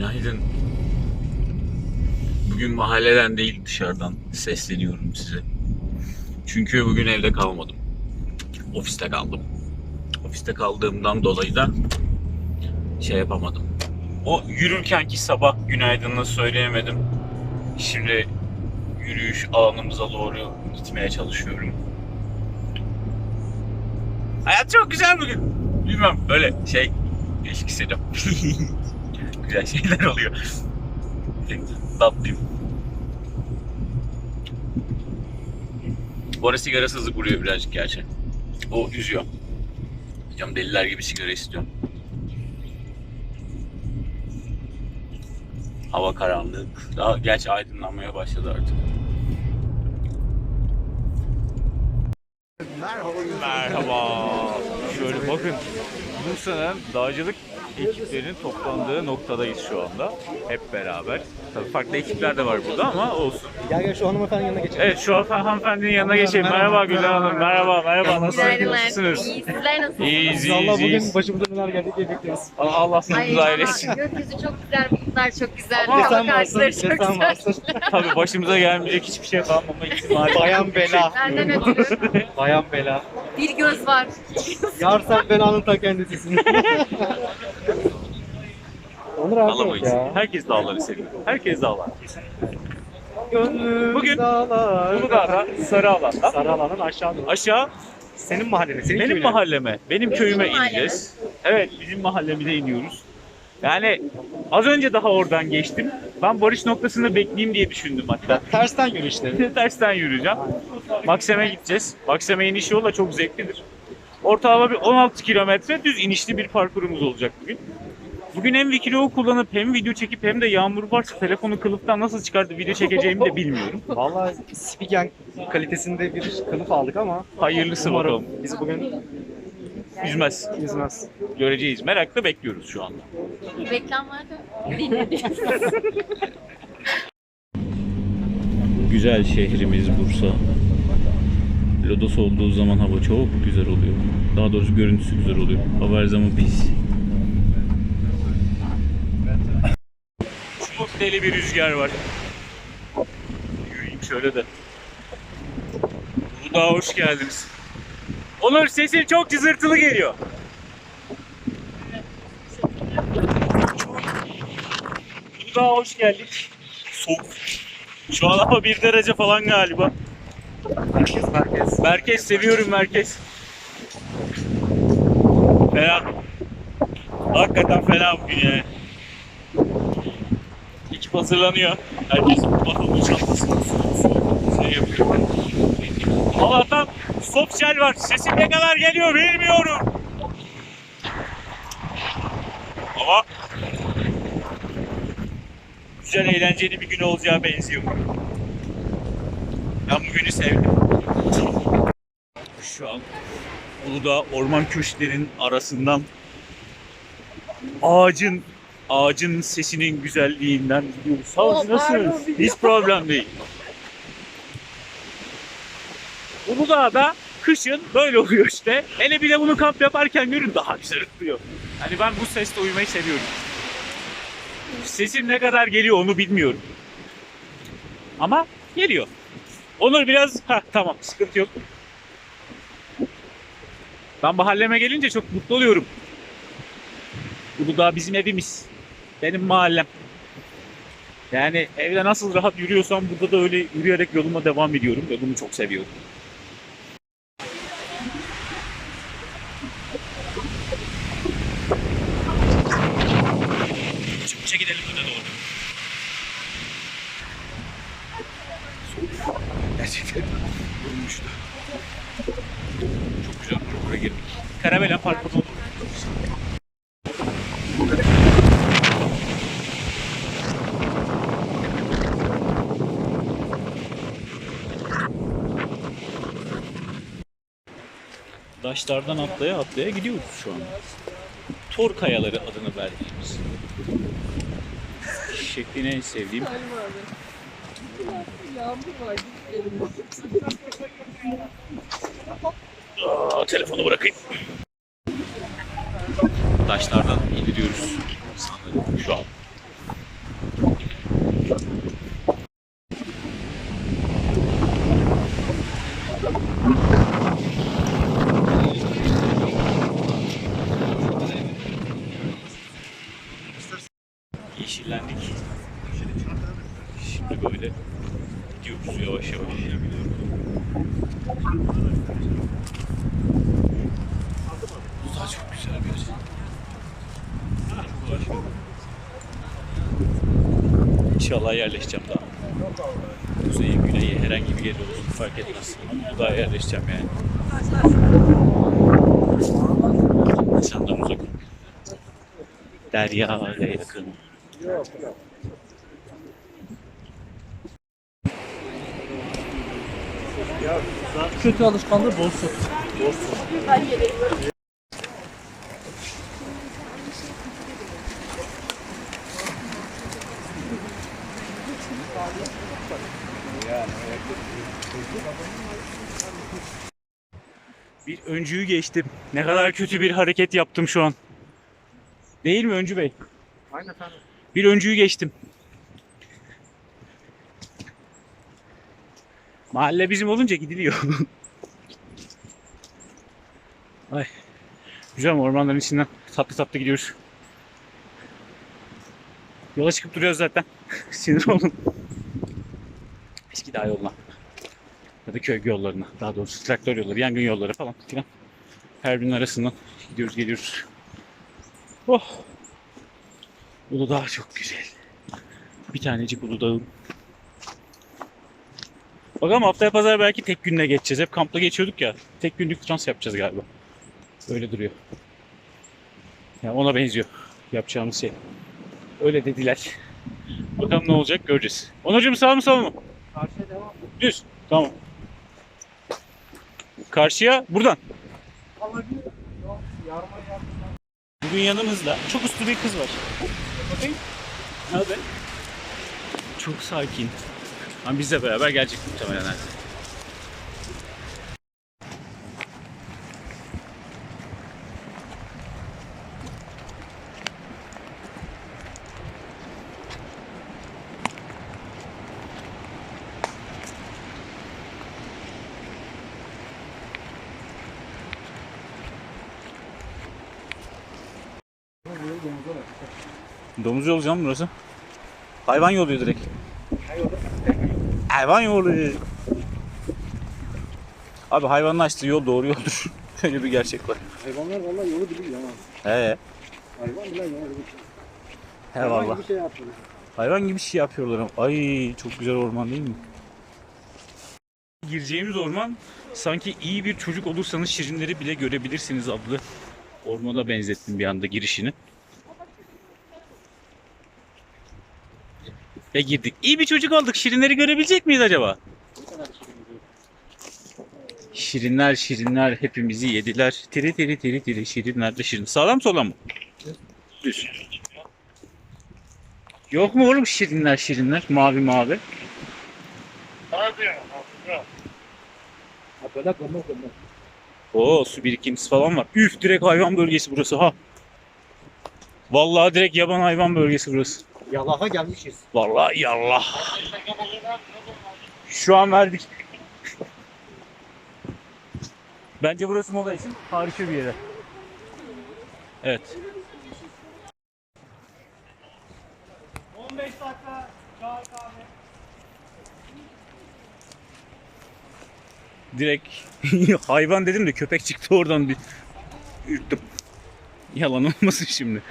Günaydın. Bugün mahalleden değil dışarıdan sesleniyorum size. Çünkü bugün evde kalmadım. Ofiste kaldım. Ofiste kaldığımdan dolayı da şey yapamadım. O yürürkenki sabah günaydınını söyleyemedim. Şimdi yürüyüş alanımıza doğru gitmeye çalışıyorum. Hayat çok güzel bugün. Bilmem böyle şey hissediyorum. güzel şeyler oluyor. Tatlıyım. Bu arada sigarasızlık vuruyor birazcık gerçi. O üzüyor. Canım deliler gibi sigara istiyorum. Hava karanlık. Daha gerçi aydınlanmaya başladı artık. Merhaba. Şöyle bakın. Bursa'nın dağcılık ekiplerinin toplandığı noktadayız şu anda. Hep beraber. Tabii farklı ekipler de var burada ama olsun. Gel gel şu hanımefendinin yanına geçelim. Evet şu an hanımefendinin yanına geçelim. Merhaba Gülhan Hanım. Merhaba, merhaba. Nasılsınız? Günaydınlar. Nasılsınız? İyi, sizler nasılsınız? İyiyiz, İnşallah iyiyiz, bugün iyiyiz. başımıza neler geldi diye bekliyoruz. Allah Allah Ay sonumuzu eylesin. valla gökyüzü çok güzel, bulutlar çok güzel, Ama hava sen varsın, karşıları çok sen güzel. varsın. Tabii başımıza gelmeyecek hiçbir şey kalmama ihtimali. Bayan bela. Benden ötürü Bayan bela. Bir göz var. Yarsan belanın ta kendisisin. Onur abi Alamayız. ya. Herkes dağları seviyor. Herkes dağlar. Gönlüm Bugün dağlar. Uludağ'da Sarı Alan'da. Sarı alanın aşağıda. Aşağı Senin mahallene, senin benim köyüne. mahalleme, benim köyüme mahalleme. ineceğiz. Evet bizim mahallemize iniyoruz. Yani az önce daha oradan geçtim. Ben barış noktasında bekleyeyim diye düşündüm hatta. Tersten yürü işte. Tersten yürüyeceğim. Maksim'e gideceğiz. Maksim'e iniş yolu da çok zevklidir. Ortalama bir 16 kilometre düz inişli bir parkurumuz olacak bugün. Bugün hem Wikilo'yu kullanıp hem video çekip hem de yağmur varsa telefonu kılıftan nasıl çıkartıp video çekeceğimi de bilmiyorum. Vallahi Spigen kalitesinde bir kılıf aldık ama Hayırlısı umarım bakalım. bizi bugün Üzmez. üzmez. Göreceğiz. Merakla bekliyoruz şu anda. Reklam vardı. Dinledik. Güzel şehrimiz Bursa. Lodos olduğu zaman hava çok güzel oluyor. Daha doğrusu görüntüsü güzel oluyor. Hava her zaman pis. Çok deli bir rüzgar var. Yürüyeyim şöyle de. Uludağ'a hoş geldiniz. Onur sesin çok cızırtılı geliyor. Uludağ'a hoş geldik. Soğuk. Şu an hava 1 derece falan galiba. Merkez merkez. Merkez seviyorum merkez. Fena. Hakikaten fena bugün yani. Ekip hazırlanıyor. Herkes bakalım çantasını şey yapıyor. Allah'tan sosyal var. Sesim ne kadar geliyor bilmiyorum. Ama güzel eğlenceli bir gün olacağı benziyor. Ben bugünü sevdim. Şu an Uludağ orman köşklerinin arasından ağacın ağacın sesinin güzelliğinden gidiyoruz. Sağ olun, pardon, nasılsınız? Hiç problem değil. Uludağ'da kışın böyle oluyor işte. Hele bir de bunu kamp yaparken görün daha güzel oluyor. Hani ben bu sesle uyumayı seviyorum. Sesim ne kadar geliyor onu bilmiyorum. Ama geliyor. Onur biraz ha tamam sıkıntı yok. Ben mahalleme gelince çok mutlu oluyorum. Uludağ bizim evimiz. Benim mahallem. Yani evde nasıl rahat yürüyorsam burada da öyle yürüyerek yoluma devam ediyorum ve bunu çok seviyorum. Çıkmışa gidelim öne doğru. Gerçekten vurmuştu. Çok güzel bir parkura girdik. Karavela Parkı'na doğru. Daşlardan atlaya atlaya gidiyoruz şu an. Tor kayaları adını verdiğimiz. Şeklini en sevdiğim. Aa, telefonu bırakayım. Taşlardan indiriyoruz sanırım şu an. yeşillendik. Şimdi böyle gidiyoruz yavaş yavaş. Bu da çok güzel bir yer. İnşallah yerleşeceğim daha. Kuzeye, güneye, herhangi bir yere olsun fark etmez. Daha yerleşeceğim yani. İnsandan uzak. Derya ile yakın. Kötü alışkanlığı bozsun. Bir öncüyü geçtim. Ne kadar kötü bir hareket yaptım şu an. Değil mi Öncü Bey? Aynen efendim. Bir öncüyü geçtim. Mahalle bizim olunca gidiliyor. Ay. Güzel mi? ormanların içinden tatlı tatlı gidiyoruz. Yola çıkıp duruyoruz zaten. Sinir olun. Eski dağ yoluna. Ya da köy yollarına. Daha doğrusu traktör yolları, yangın yolları falan filan. Her birinin arasından gidiyoruz geliyoruz. Oh. Uludağ çok güzel. Bir tanecik Uludağ'ım. Bakalım haftaya pazar belki tek günle geçeceğiz. Hep kampla geçiyorduk ya. Tek günlük trans yapacağız galiba. Öyle duruyor. Ya ona benziyor yapacağımız şey. Öyle dediler. Bakalım ne olacak göreceğiz. Onurcuğum sağ mı sol mu? Karşıya devam. Düz. Tamam. Karşıya buradan. Bugün yanımızda çok uslu bir kız var. Bakayım. Hadi. Çok sakin. Ama bizle beraber gelecek muhtemelen. ha. Domuz yolu canım burası. Hayvan yolu direkt. Hayvan yolu. Abi hayvanın açtığı yol doğru yoldur. Öyle bir gerçek var. Hayvanlar vallahi yolu biliyor ama. He. Hayvan bile yolu biliyor. He valla. bir şey. Hayvan gibi şey yapıyorlar ama. Ay çok güzel orman değil mi? Gireceğimiz orman sanki iyi bir çocuk olursanız şirinleri bile görebilirsiniz adlı ormana benzettim bir anda girişini. Ve girdik. İyi bir çocuk olduk. Şirinleri görebilecek miyiz acaba? Şirinler şirinler hepimizi yediler. Tiri tiri tiri tiri şirinler de şirin. Sağlam sola mı? Düz. Yok mu oğlum şirinler şirinler mavi mavi? Oo su birikintisi falan var. Üf direkt hayvan bölgesi burası ha. Vallahi direkt yaban hayvan bölgesi burası. Yalaha gelmişiz. Vallahi yallah. Şu an verdik. Bence burası mola için harika bir yere. Evet. 15 dakika çay kahve. Direkt hayvan dedim de köpek çıktı oradan bir ürktüm. Yalan olmasın şimdi.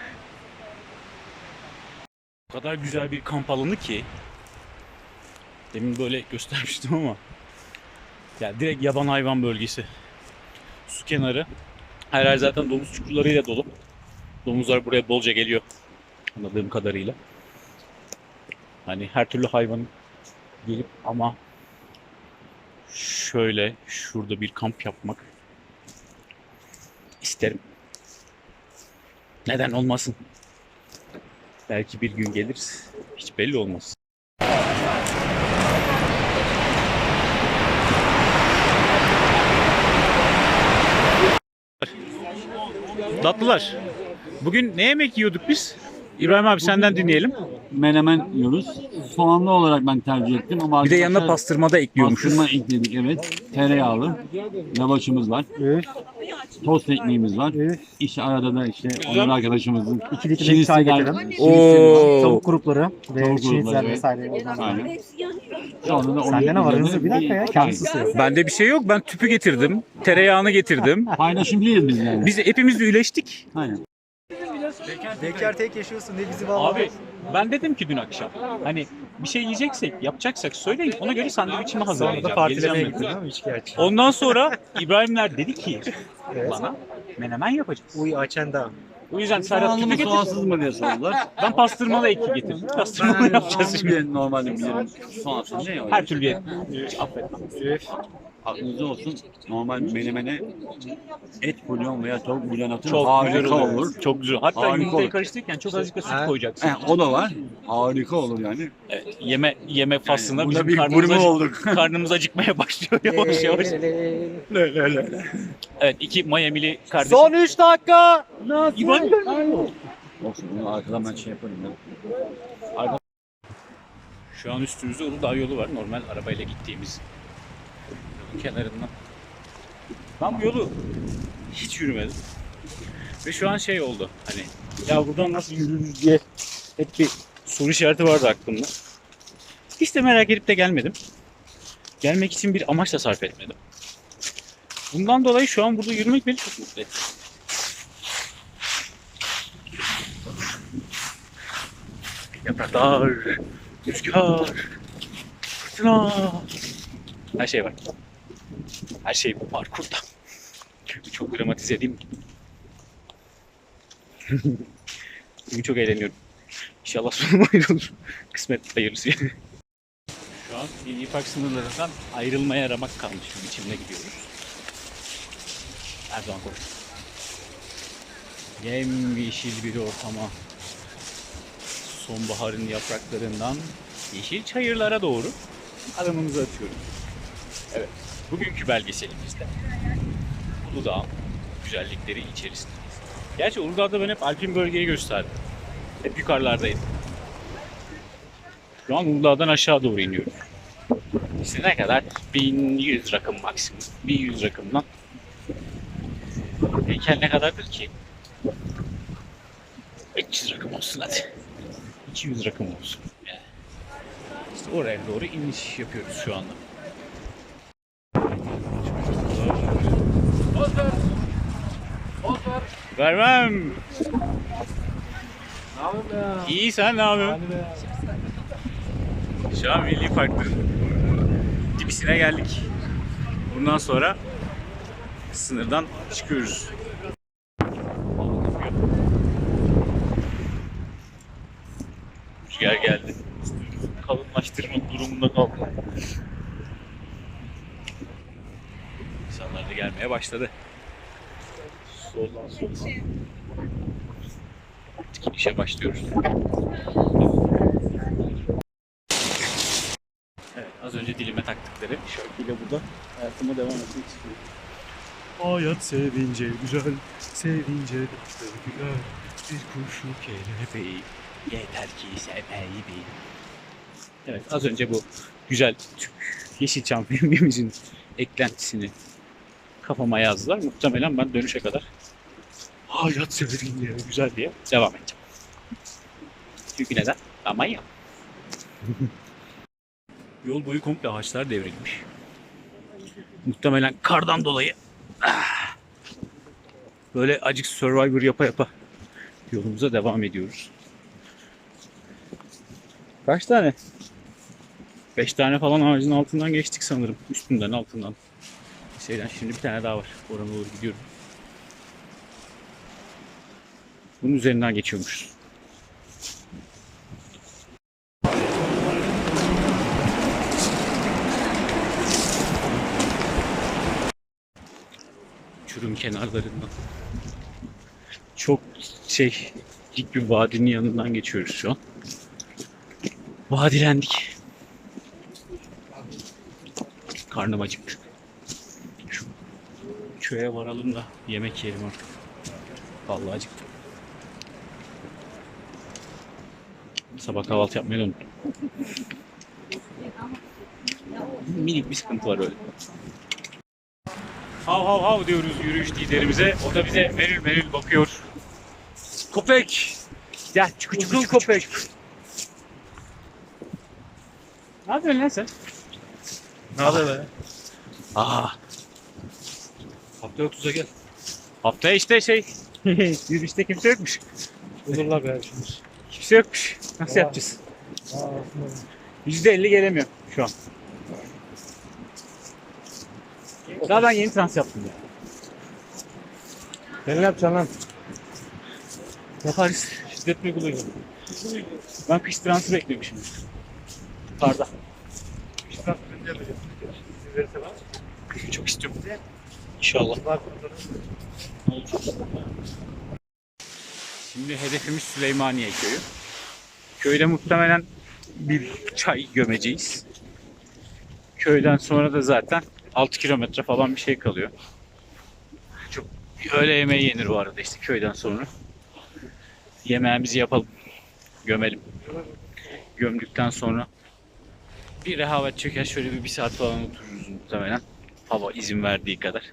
O kadar güzel bir kamp alanı ki. Demin böyle göstermiştim ama. Ya direkt yaban hayvan bölgesi. Su kenarı. Her yer zaten domuz çukurlarıyla dolu. Domuzlar buraya bolca geliyor. Anladığım kadarıyla. Hani her türlü hayvan gelip ama şöyle şurada bir kamp yapmak isterim. Neden olmasın? Belki bir gün geliriz. Hiç belli olmaz. Tatlılar. Bugün ne yemek yiyorduk biz? İbrahim abi senden dinleyelim. menemen yiyoruz. Soğanlı olarak ben tercih ettim ama Bir de yanına arkadaşlar pastırma da ekliyormuşuz. pastırma ekledik evet. Tereyağlı. Lavaşımız var. Üf, Tost ekmeğimiz var. üf. İşte arada da işte Onur arkadaşımızın İki litre Şinisler- çay getirdim. şinisleri var. Tavuk grupları ve Tavuk şinitler grupları, evet. vesaire. Aynen. Sonra da Sende ne var? Hızlı bir dakika ya. Kendisi sığıyor. Bende bir şey yok. Ben tüpü getirdim. Tereyağını getirdim. Paylaşımlıyız biz yani. Biz hepimiz üyeleştik. Aynen. Bekar tek yaşıyorsun ne bizi Abi ben dedim ki dün akşam hani bir şey yiyeceksek yapacaksak söyleyin ona göre sandviçimi Sonra hazırlayacağım. partilemeye Geleceğim gittin ben. değil mi? İçki. Ondan sonra İbrahimler dedi ki Evet. bana menemen yapacağız. Uy açenda. O yüzden Serhat Soğanlı mı getir. soğansız mı diye sordular. Ben pastırmalı eki getirdim. Pastırmalı yapacağız şimdi. Normalde bilirim. Soğansız ne Her türlü yerim. Affetmem. Aklınızda olsun. Normal menemene et bulyon veya tavuk bulyon atın. Çok harika güzel olur. olur. Çok güzel. Hatta Harika yumurtayı olur. karıştırırken çok azıcık da süt Ha. koyacaksın. He, o da var. Harika olur yani. Evet, yeme yeme faslında yani bizim burada bir karnımız, gurme acı- olduk. karnımız acıkmaya başlıyor yavaş yavaş. Evet iki Miami'li kardeşim. Son 3 dakika. İvan. Olsun bunu arkadan ben şey yaparım ya. Şu an üstümüzde Uludağ yolu var. Normal arabayla gittiğimiz kenarından. Ben bu yolu hiç yürümedim. Ve şu an şey oldu hani ya buradan nasıl yürürüz diye hep bir soru işareti vardı aklımda. Hiç de merak edip de gelmedim. Gelmek için bir amaç da sarf etmedim. Bundan dolayı şu an burada yürümek beni çok mutlu etti. Yapraklar, rüzgar, fırtına. Her şey var. Her şey bu parkurda. Çok dramatize mi? Bugün çok eğleniyorum. İnşallah sonum ayrılır. Kısmet hayırlısı. Şu an Milli Park sınırlarından ayrılmaya ramak kalmış bir biçimde gidiyoruz. Erdoğan koş. Yemyeşil bir ortama. Sonbaharın yapraklarından yeşil çayırlara doğru adımımızı atıyoruz. Evet, bugünkü belgeselimizde Uludağ güzellikleri içerisindeyiz. Gerçi Uludağ'da ben hep Alpin bölgeyi gösterdim. Hep yukarılardayım. Şu an Uludağ'dan aşağı doğru iniyorum. İşte ne kadar? 1100 rakım maksimum. 1100 rakımdan. Heykel ne kadardır ki? 300 rakım olsun hadi. 200 rakım olsun. İşte oraya doğru iniş yapıyoruz şu anda. Vermem. İyi sen ne yapıyorsun? Şu an Milli Park'ın dibisine geldik. Bundan sonra sınırdan çıkıyoruz. Rüzgar geldi. Kalınlaştırma durumunda kaldı. İnsanlar da gelmeye başladı. Soldan soldan. Artık inişe başlıyoruz. Evet, az önce dilime taktıkları şarkıyla burada hayatıma devam etmek istiyorum. Hayat sevince güzel, sevince güzel. Bir kurşu kelebeği, yeter ki sevmeyi bil. Evet, az önce bu güzel Türk Yeşilçam filmimizin eklentisini kafama yazdılar. Muhtemelen ben dönüşe kadar hayat sevince güzel diye devam edeceğim. Çünkü neden? Ben manyağım. Yol boyu komple ağaçlar devrilmiş. Muhtemelen kardan dolayı ah, böyle acık survivor yapa yapa yolumuza devam ediyoruz. Kaç tane? Beş tane falan ağacın altından geçtik sanırım. Üstünden altından. Şeyden şimdi bir tane daha var. Orana doğru gidiyorum. Bunun üzerinden geçiyormuşuz. Uçurum kenarlarından. Çok şey dik bir vadinin yanından geçiyoruz şu an. Vadilendik. Karnım acıktı. Köye varalım da yemek yiyelim artık. Vallahi acıktım. Sabah kahvaltı yapmayı unuttum. Minik bir sıkıntı var öyle. Hav hav hav diyoruz yürüyüş liderimize. O da bize meril meril bakıyor. Köpek! Ya çıkı çıkı köpek. Ne yapıyorsun lan sen? Ne haber be? Aa, Hafta yok tuza gel. haftaya işte şey yürüyüşte kimse yokmuş. Olurlar be şimdi. Kimse yokmuş. Nasıl Aa. yapacağız? %50 gelemiyor şu an. Daha ben yeni trans yaptım ya. Sen ne yapacaksın lan? Yaparız. Şiddet mi kullanıyorsun? Ben kış transı bekliyorum şimdi. Karda. İşte önce yapacağım. İzin verirse bana. Kışı çok istiyorum. İnşallah. Şimdi hedefimiz Süleymaniye köyü. Köyde muhtemelen bir çay gömeceğiz. Köyden sonra da zaten 6 kilometre falan bir şey kalıyor. Çok öğle yemeği yenir bu arada işte köyden sonra. Yemeğimizi yapalım. Gömelim. Gömdükten sonra bir rehavet çeker şöyle bir, bir saat falan otururuz muhtemelen. Hava izin verdiği kadar.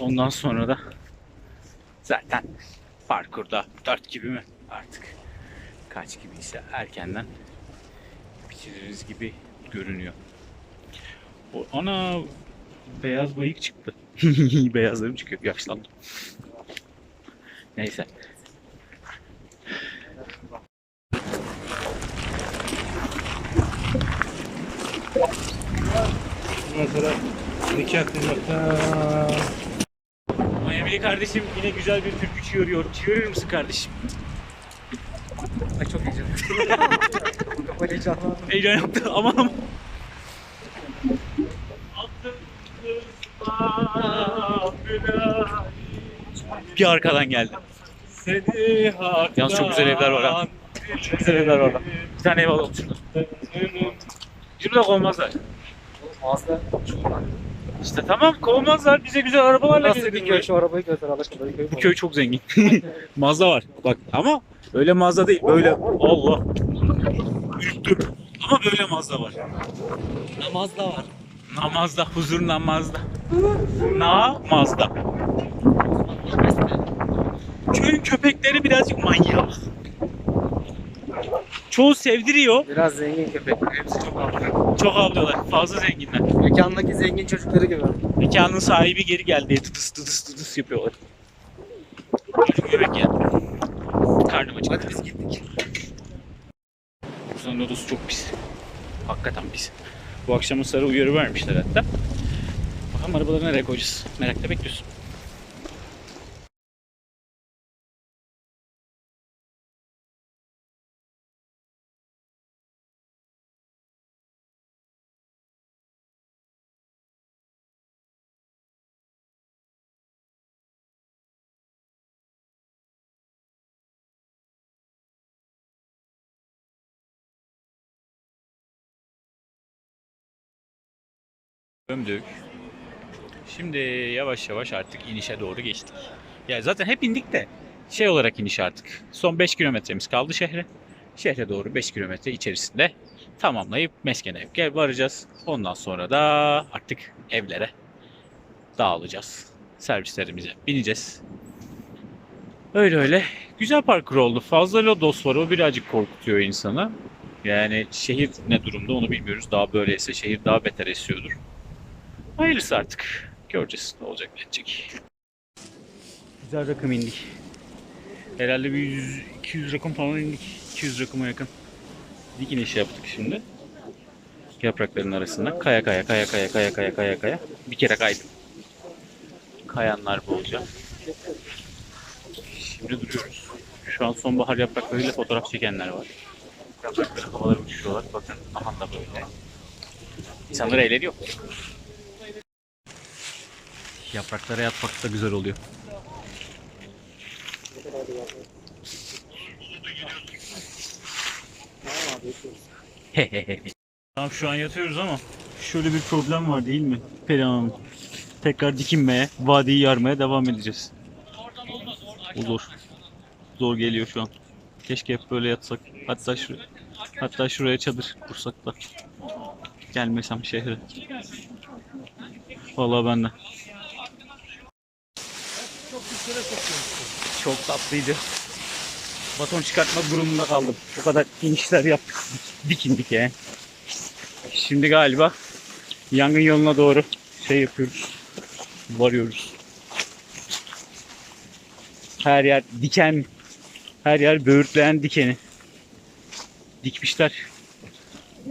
Ondan sonra da zaten parkurda 4 gibi mi artık kaç gibi ise erkenden bitiririz gibi görünüyor. O, ana beyaz bıyık çıktı. Beyazlarım çıkıyor. Yaşlandım. Neyse. Sonra nikah kıymakta. Miami'li kardeşim yine güzel bir türkü çığırıyor. Çığırır mısın kardeşim? Ay çok heyecanlı. Kafayı heyecanlı. Heyecan yaptı aman aman. Bir arkadan geldi. Yalnız çok güzel evler var ha. Çok güzel evler var orada. Bir tane ev alalım şurada. Bizim de kovmazlar. Ağızda. İşte tamam kovmazlar. Bize güzel arabalarla Nasıl bir köy şu arabayı bir köy Bu köy çok zengin. Mazda var. Bak ama öyle Mazda değil. Böyle Allah. Ürktüm. Ama böyle Mazda var. Namazda var. Namazda, huzur namazda. Namazda. Köyün köpekleri birazcık manyak. Çoğu sevdiriyor. Biraz zengin köpek. Hepsi çok avlıyor. Çok avlıyorlar. Fazla zenginler. Mekandaki zengin çocukları gibi. Mekanın sahibi geri geldi. Tıtıs tıtıs tıtıs yapıyorlar. Çocuk yemek geldi. Karnım acıktı. Hadi biz gittik. Bursa'nın lodosu çok pis. Hakikaten pis. Bu akşam sarı uyarı vermişler hatta. Bakalım arabaları nereye koyacağız? Merakla bekliyorsun. Gömdük. Şimdi yavaş yavaş artık inişe doğru geçtik. Ya zaten hep indik de şey olarak iniş artık. Son 5 kilometremiz kaldı şehre. Şehre doğru 5 kilometre içerisinde tamamlayıp Meskene gel varacağız. Ondan sonra da artık evlere dağılacağız. Servislerimize bineceğiz. Öyle öyle. Güzel parkur oldu. Fazla lodos var. O birazcık korkutuyor insanı. Yani şehir ne durumda onu bilmiyoruz. Daha böyleyse şehir daha beter esiyordur. Hayırlısı artık. Göreceğiz ne olacak ne edecek. Güzel rakım indik. Herhalde bir 100, 200 rakım falan indik. 200 rakıma yakın. Dik iniş yaptık şimdi. Yaprakların arasında. Kaya kaya kaya kaya kaya kaya kaya kaya. Bir kere kaydım. Kayanlar bolca. Şimdi duruyoruz. Şu an sonbahar yapraklarıyla fotoğraf çekenler var. Yaprakları havalara uçuşuyorlar. Bakın aha da böyle. İnsanlar eğleniyor. Yapraklara yatmak da güzel oluyor. tamam şu an yatıyoruz ama şöyle bir problem var değil mi Perihan Hanım? Tekrar dikinmeye, vadiyi yarmaya devam edeceğiz. Olur. Zor geliyor şu an. Keşke hep böyle yatsak. Hatta şu hatta şuraya çadır kursak da gelmesem şehre. Vallahi ben de. Çok tatlıydı. Baton çıkartma durumunda kaldım. O kadar inişler yaptık. Dikindik yani. Şimdi galiba yangın yoluna doğru şey yapıyoruz. Varıyoruz. Her yer diken, her yer böğürtleyen dikeni. Dikmişler.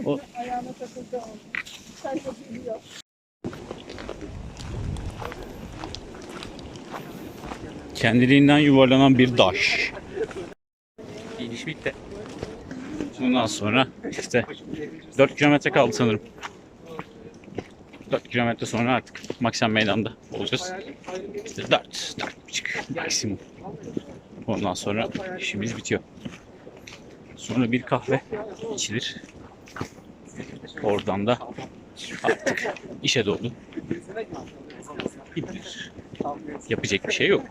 O... Kendiliğinden yuvarlanan bir daş. İniş bitti. Bundan sonra işte 4 kilometre kaldı sanırım. 4 kilometre sonra artık Maksim Meydan'da olacağız. İşte 4, 4,5 maksimum. Ondan sonra işimiz bitiyor. Sonra bir kahve içilir. Oradan da artık işe gidilir. Yapacak bir şey yok.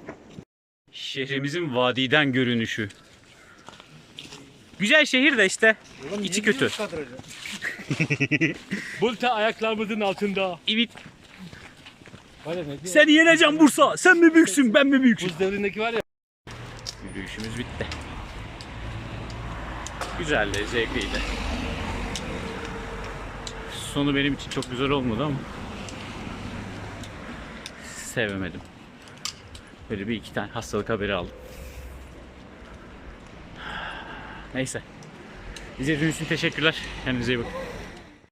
Şehrimizin vadiden görünüşü. Güzel şehir de işte içi kötü. Bulta ayaklarımızın altında. Evet. Seni yeneceğim Bursa. Sen mi büyüksün ben mi büyüksün? Buz devrindeki var ya. Yürüyüşümüz bitti. Güzeldi, zevkliydi. Sonu benim için çok güzel olmadı ama sevemedim. Böyle bir iki tane hastalık haberi aldım. Neyse. İzlediğiniz için teşekkürler. Kendinize iyi bakın.